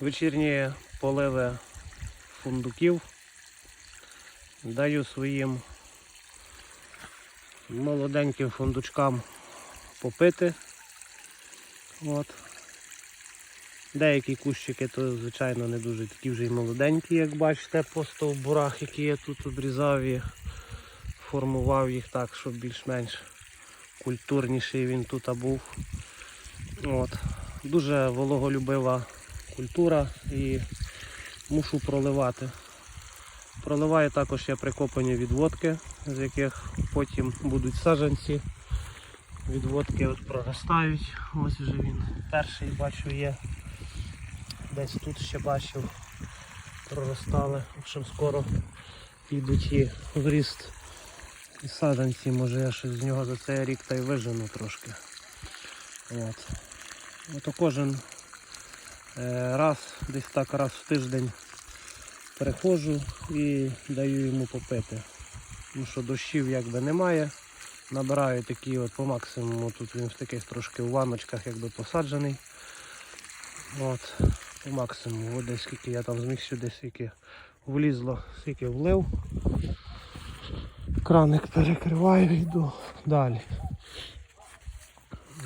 вечірні поливи фундуків. Даю своїм молоденьким фундучкам попити. От. Деякі кущики, то звичайно не дуже такі вже й молоденькі, як бачите, по стовбурах, які я тут обрізав і формував їх так, щоб більш-менш культурніший він тут був. От. Дуже вологолюбива культура і мушу проливати. Проливаю також я прикопані відводки, з яких потім будуть саджанці. Відводки от проростають. Ось вже він перший бачу є. Десь тут ще бачив, проростали. В общем, скоро підуть і в ріст і саджанці. Може я щось з нього за цей рік та й вижену трошки. От. Ото кожен раз, десь так раз в тиждень приходжу і даю йому попити. Тому що дощів якби немає. Набираю такі от по максимуму, тут він в таких трошки в ванночках якби посаджений. От, по максимуму, от десь скільки я там зміг сюди, скільки влізло, скільки влив. Краник перекриваю і йду далі.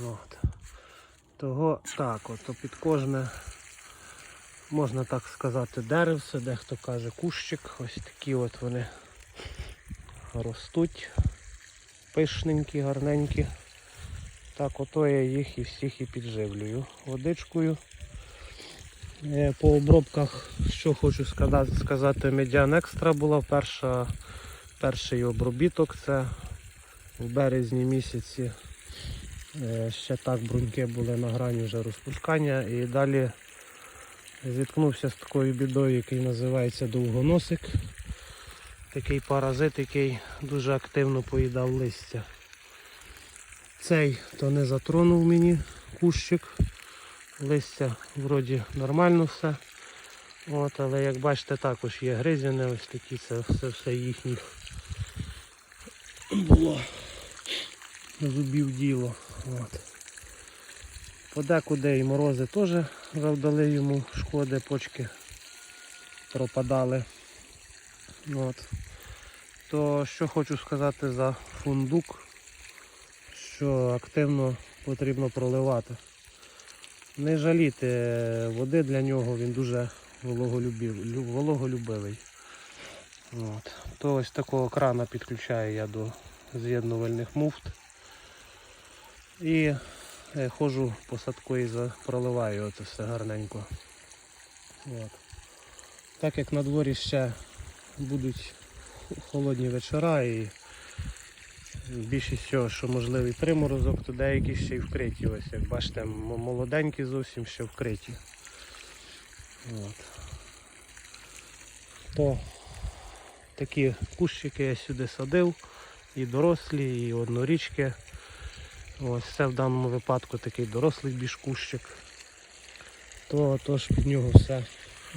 От. Того так, от то під кожне, можна так сказати, деревце, дехто каже кущик. Ось такі от вони ростуть. Пишненькі, гарненькі. Так, ото я їх і всіх і підживлюю водичкою. Е, По обробках, що хочу сказати, Медіан Екстра була перша, перший обробіток. Це в березні місяці. Е, Ще так бруньки були на грані вже розпускання і далі зіткнувся з такою бідою, який називається довгоносик. Такий паразит, який дуже активно поїдав листя. Цей то не затронув мені кущик. Листя вроді нормально все. От, але як бачите, також є гризяни, ось такі, це все, все їхніх було зубів діло. От. Подекуди і морози теж завдали йому шкоди, почки пропадали. От. То що хочу сказати за фундук, що активно потрібно проливати. Не жаліти води для нього, він дуже вологолюбив, вологолюбивий. От. То ось такого крана підключаю я до з'єднувальних муфт. І ходжу по садку і проливаю оце все гарненько. От. Так як на дворі ще будуть холодні вечора і більшість всього, що можливий приморозок, то деякі ще й вкриті. Ось як бачите, молоденькі зовсім ще вкриті. От. То такі кущики я сюди садив, і дорослі, і однорічки. Ось це в даному випадку такий дорослий більш кущик. То тож під нього все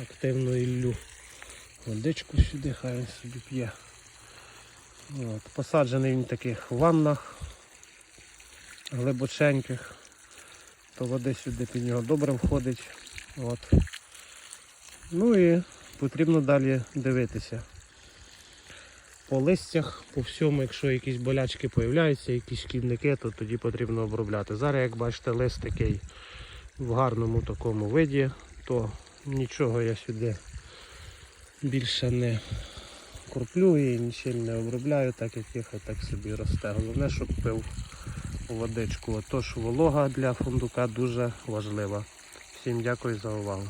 активно іллю. Водичку сюди, хай він собі п'є. От, посаджений він в таких ваннах глибоченьких, то води сюди під нього добре входить. От. Ну і потрібно далі дивитися. По листях, по всьому, якщо якісь болячки появляються, якісь шкідники, то тоді потрібно обробляти. Зараз, як бачите, лист такий в гарному такому виді, то нічого я сюди більше не кроплю і нічим не обробляю, так як їх так собі росте. Головне, щоб пив водичку. Отож, волога для фундука дуже важлива. Всім дякую за увагу.